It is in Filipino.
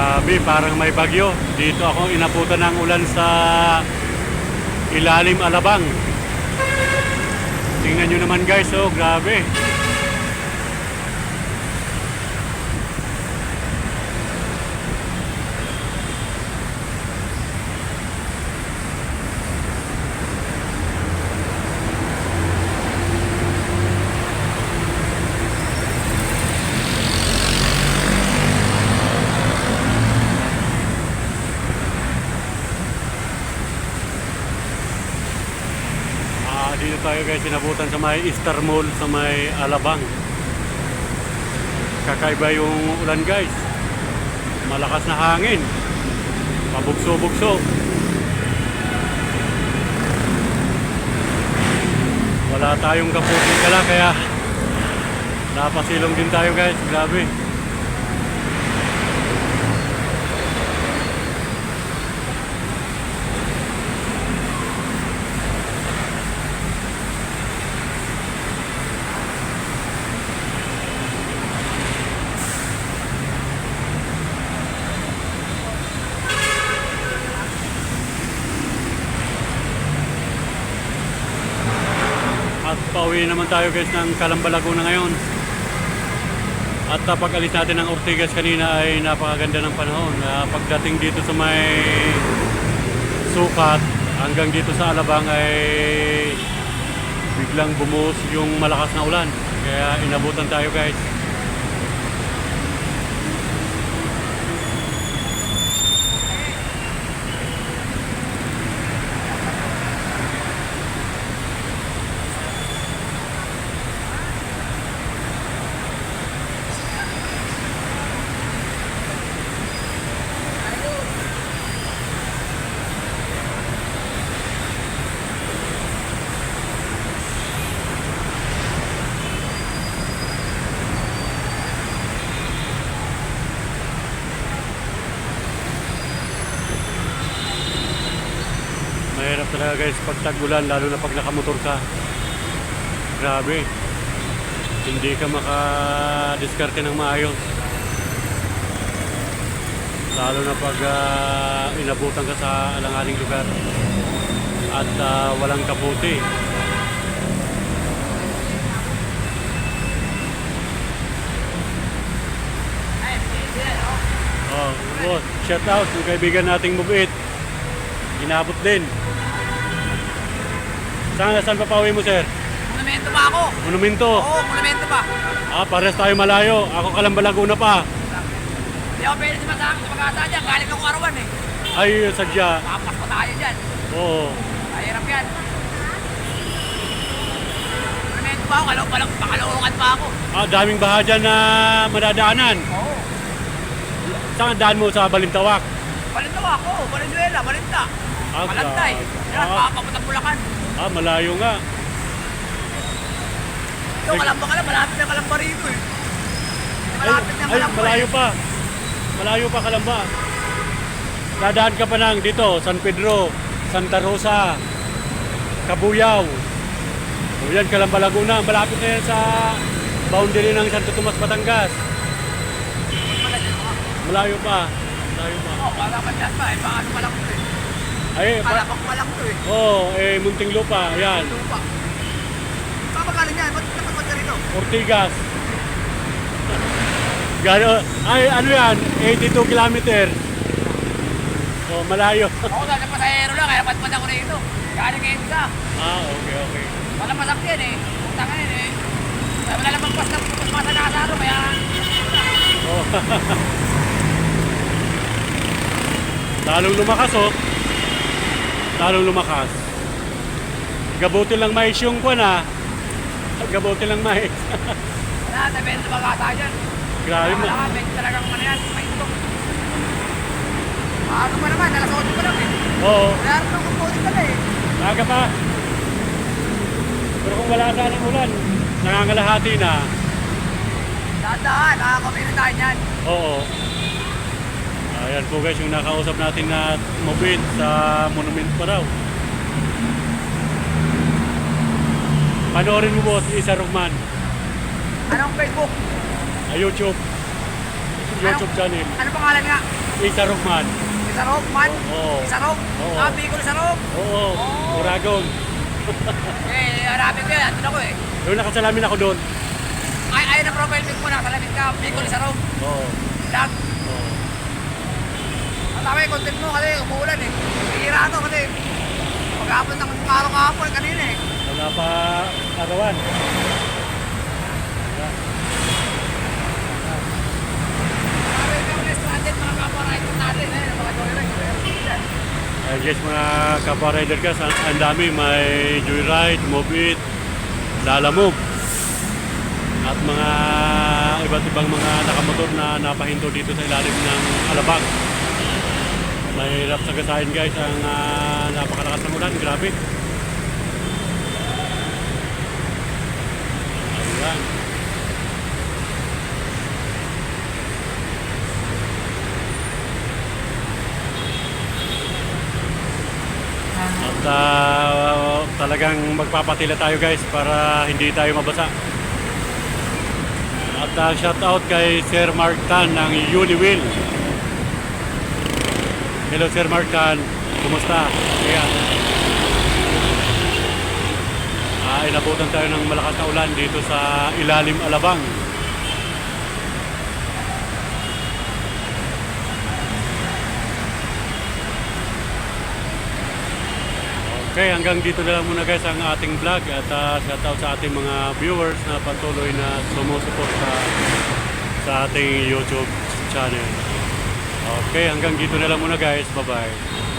Grabe, parang may bagyo. Dito ako inabutan ng ulan sa ilalim alabang. Tingnan nyo naman guys, oh, grabe. Dito tayo guys, sinabutan sa may Easter Mall sa may Alabang. Kakaiba yung ulan guys. Malakas na hangin. Pabugso-bugso. Wala tayong kaputing kala kaya napasilong din tayo guys. Grabe. At pauwi naman tayo guys ng Calamba Laguna ngayon. At uh, pag alis natin ng Ortigas kanina ay napakaganda ng panahon. Uh, pagdating dito sa may sukat hanggang dito sa Alabang ay biglang bumuhos yung malakas na ulan. Kaya inabutan tayo guys. Mahirap talaga guys pag tag-ulan lalo na pag nakamotor ka. Grabe. Hindi ka makadiskarte ng maayos. Lalo na pag ah, inabutan ka sa alanganing lugar at ah, walang kaputi. Oh, shout out yung kaibigan nating mabait. Inabot din. Saan, saan papauwi mo, sir? Monumento pa ako. Monumento. Oo, monumento pa. Ah, pares tayo malayo. Ako Calamba Laguna pa. Hindi ako pwede sumasama sa pag-asa dyan. Galing ako arawan eh. Ay, sadya. Papas pa tayo dyan. Oo. Mahirap yan. Monumento pa ako. Kalaw pa lang, pakalookan pa ako. Ah, daming baha dyan na madadaanan. Oo. Saan daan mo sa Balintawak? Balintaw ako. Balinduela, balinta. Ah, Malantay. Yan, Ah. papapunta Bulacan. Ah, malayo nga. Ito, kalamba ka lang. Malapit na kalamba rito eh. Ay, Malapit na ay, kalamba malayo eh. pa. Malayo pa Kalamba. Dadaan ka pa ng dito, San Pedro, Santa Rosa, Kabuyaw. O yan, Calamba Laguna. Malapit na yan sa boundary ng Santo Tomas, Batangas. Malayo pa. Malayo pa. Oo, kala ka dyan pa eh. Baka ano pa lang to eh. Ay, Kala pa, lang to eh. oh, eh, Munting Lupa. Yan. Lupa. Saan ba galing yan? Ba't natapat ka rito? Ortigas. Gano, ay, ano yan? 82 kilometer. Oh, malayo. Ako sa pasahero lang, kaya patpat ako rito. Galing ngayon isa. ah, okay, okay. Wala masakyan eh. Punta ka yun eh. Kaya wala namang pas na pupunta sa nakasaro, kaya... Oh. Lalong lumakas oh. Lalong lumakas. Gabuti lang mais yung kwan ah. Gabuti lang mais. Wala, sa mga tayo dyan. Grabe Wala mo. ka, medyo talagang ano yan, may ito. Ano pa naman, alas 8 pa lang eh. Oo, Wala rin akong ka na eh. aga pa. Pero kung wala sana ng ulan, nangangalahati na. Dahan-dahan, nakakapili tayo niyan. Oo. Ayan po guys, yung nakausap natin na mobile sa monument pa raw. Panoorin mo boss, Isa Roman. Anong Facebook? Ah, YouTube. YouTube channel. Ano pangalan nga? Isarog man. Isarog man. Oo. Isarog. Oo. Ah, Bicol Isarog. Oo, Uragon. Eh, hanapin ko yan. Andun ako eh. Doon nakasalamin ako doon. Ay, ay na profile pic mo na. Salamin ka. Bicol Isarog. Oo. Dag. Oo. Ang dami content mo kasi umuulan eh. Hihira to kasi maghapon ng araw kahapon kanina eh. Wala pa arawan. Sabi ko mga eh. Kapwa rider guys, ang, dami. May joyride, move it, lalamove. At mga iba't ibang mga nakamotor na napahinto dito sa ilalim ng alabang. Mahirap sagasahin guys ang ah, napakalakas ng ulan. Grabe. Ayan. At ah, talagang magpapatila tayo guys para hindi tayo mabasa. At uh, shout out kay Sir Mark Tan ng Uniwil. Hello Sir Mark Tan, kumusta? Ayan. Ah, inabutan tayo ng malakas na ulan dito sa Ilalim Alabang. Okay, hanggang dito na lang muna guys ang ating vlog at uh, shout out sa ating mga viewers na patuloy na sumusuporta sa ating YouTube channel. Okay, hanggang dito na lang muna guys. Bye-bye.